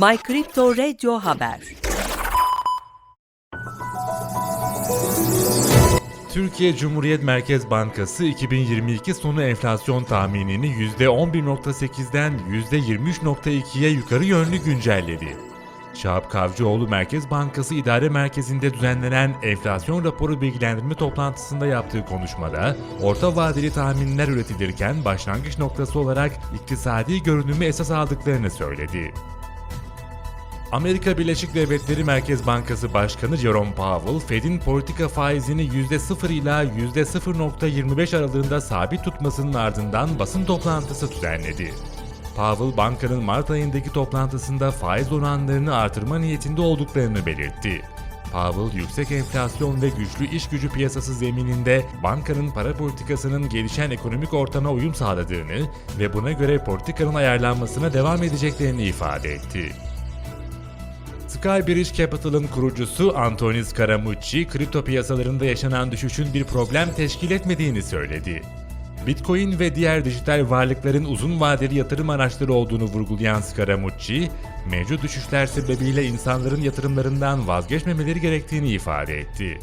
My Crypto Radio Haber Türkiye Cumhuriyet Merkez Bankası 2022 sonu enflasyon tahminini %11.8'den %23.2'ye yukarı yönlü güncelledi. Şahap Kavcıoğlu Merkez Bankası İdare Merkezi'nde düzenlenen enflasyon raporu bilgilendirme toplantısında yaptığı konuşmada, orta vadeli tahminler üretilirken başlangıç noktası olarak iktisadi görünümü esas aldıklarını söyledi. Amerika Birleşik Devletleri Merkez Bankası Başkanı Jerome Powell, Fed'in politika faizini %0 ila %0.25 aralığında sabit tutmasının ardından basın toplantısı düzenledi. Powell, bankanın Mart ayındaki toplantısında faiz oranlarını artırma niyetinde olduklarını belirtti. Powell, yüksek enflasyon ve güçlü iş gücü piyasası zemininde bankanın para politikasının gelişen ekonomik ortama uyum sağladığını ve buna göre politikanın ayarlanmasına devam edeceklerini ifade etti. Skybridge Capital'ın kurucusu Antonis Scaramucci, kripto piyasalarında yaşanan düşüşün bir problem teşkil etmediğini söyledi. Bitcoin ve diğer dijital varlıkların uzun vadeli yatırım araçları olduğunu vurgulayan Scaramucci, mevcut düşüşler sebebiyle insanların yatırımlarından vazgeçmemeleri gerektiğini ifade etti.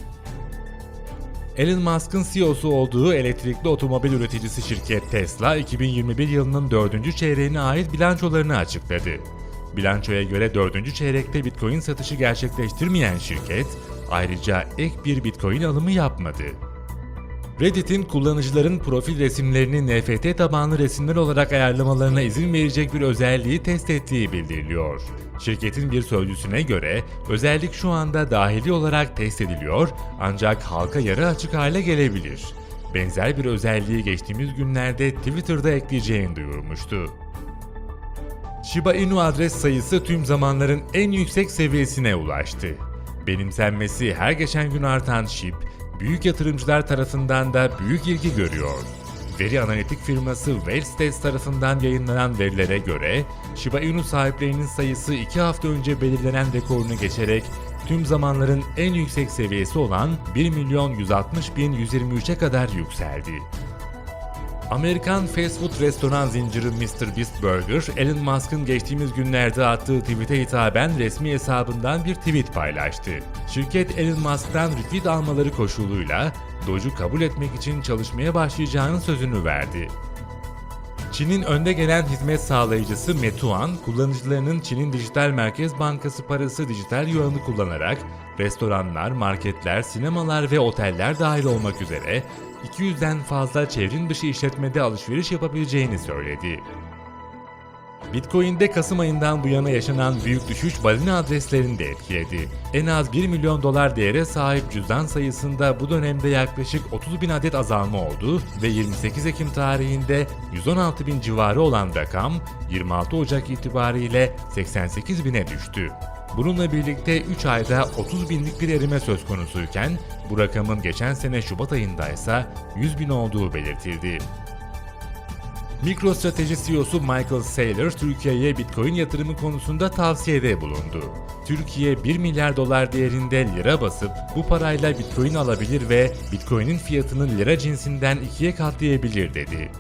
Elon Musk'ın CEO'su olduğu elektrikli otomobil üreticisi şirket Tesla, 2021 yılının 4. çeyreğine ait bilançolarını açıkladı. Bilançoya göre 4. çeyrekte Bitcoin satışı gerçekleştirmeyen şirket, ayrıca ek bir Bitcoin alımı yapmadı. Reddit'in kullanıcıların profil resimlerini NFT tabanlı resimler olarak ayarlamalarına izin verecek bir özelliği test ettiği bildiriliyor. Şirketin bir sözcüsüne göre özellik şu anda dahili olarak test ediliyor ancak halka yarı açık hale gelebilir. Benzer bir özelliği geçtiğimiz günlerde Twitter'da ekleyeceğini duyurmuştu. Shiba Inu adres sayısı tüm zamanların en yüksek seviyesine ulaştı. Benimsenmesi her geçen gün artan SHIB, büyük yatırımcılar tarafından da büyük ilgi görüyor. Veri analitik firması Wellstats tarafından yayınlanan verilere göre Shiba Inu sahiplerinin sayısı 2 hafta önce belirlenen rekorunu geçerek tüm zamanların en yüksek seviyesi olan 1 milyon 160 bin 123'e kadar yükseldi. Amerikan fast food restoran zinciri Mr. Beast Burger, Elon Musk'ın geçtiğimiz günlerde attığı tweet'e hitaben resmi hesabından bir tweet paylaştı. Şirket Elon Musk'tan retweet almaları koşuluyla Doge'u kabul etmek için çalışmaya başlayacağının sözünü verdi. Çin'in önde gelen hizmet sağlayıcısı Meituan, kullanıcılarının Çin'in Dijital Merkez Bankası parası dijital yuanı kullanarak restoranlar, marketler, sinemalar ve oteller dahil olmak üzere 200'den fazla çevrim dışı işletmede alışveriş yapabileceğini söyledi. Bitcoin'de Kasım ayından bu yana yaşanan büyük düşüş balina adreslerini de etkiledi. En az 1 milyon dolar değere sahip cüzdan sayısında bu dönemde yaklaşık 30 bin adet azalma oldu ve 28 Ekim tarihinde 116 bin civarı olan rakam 26 Ocak itibariyle 88 bine düştü. Bununla birlikte 3 ayda 30 binlik bir erime söz konusuyken bu rakamın geçen sene Şubat ayında ise 100 bin olduğu belirtildi. MicroStrateji CEO'su Michael Saylor, Türkiye'ye Bitcoin yatırımı konusunda tavsiyede bulundu. Türkiye 1 milyar dolar değerinde lira basıp bu parayla Bitcoin alabilir ve Bitcoin'in fiyatını lira cinsinden ikiye katlayabilir dedi.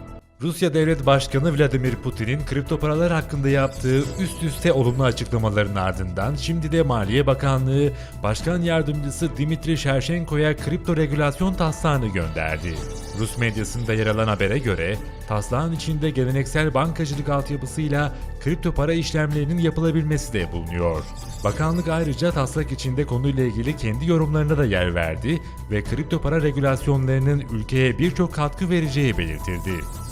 Rusya Devlet Başkanı Vladimir Putin'in kripto paralar hakkında yaptığı üst üste olumlu açıklamaların ardından şimdi de Maliye Bakanlığı Başkan Yardımcısı Dimitri Shershenko'ya kripto regülasyon taslağını gönderdi. Rus medyasında yer alan habere göre taslağın içinde geleneksel bankacılık altyapısıyla kripto para işlemlerinin yapılabilmesi de bulunuyor. Bakanlık ayrıca taslak içinde konuyla ilgili kendi yorumlarına da yer verdi ve kripto para regülasyonlarının ülkeye birçok katkı vereceği belirtildi.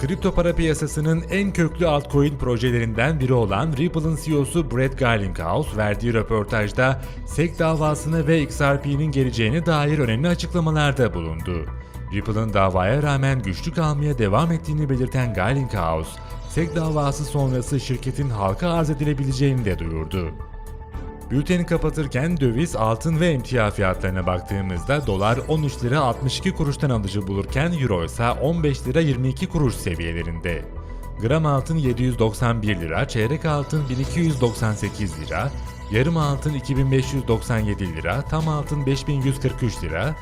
Kripto para piyasasının en köklü altcoin projelerinden biri olan Ripple'ın CEO'su Brett Garlinghouse verdiği röportajda SEC davasını ve XRP'nin geleceğine dair önemli açıklamalarda bulundu. Ripple'ın davaya rağmen güçlü kalmaya devam ettiğini belirten Garlinghouse, SEC davası sonrası şirketin halka arz edilebileceğini de duyurdu. Bülteni kapatırken döviz, altın ve emtia fiyatlarına baktığımızda dolar 13 lira 62 kuruştan alıcı bulurken euro ise 15 lira 22 kuruş seviyelerinde. Gram altın 791 lira, çeyrek altın 1298 lira, yarım altın 2597 lira, tam altın 5143 lira,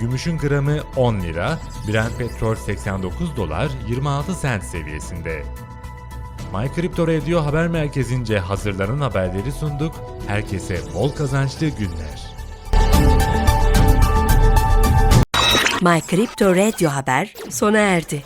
gümüşün gramı 10 lira, Brent petrol 89 dolar 26 sent seviyesinde. My Crypto Radio Haber Merkezi'nce hazırlanan haberleri sunduk. Herkese bol kazançlı günler. My Crypto Radio Haber sona erdi.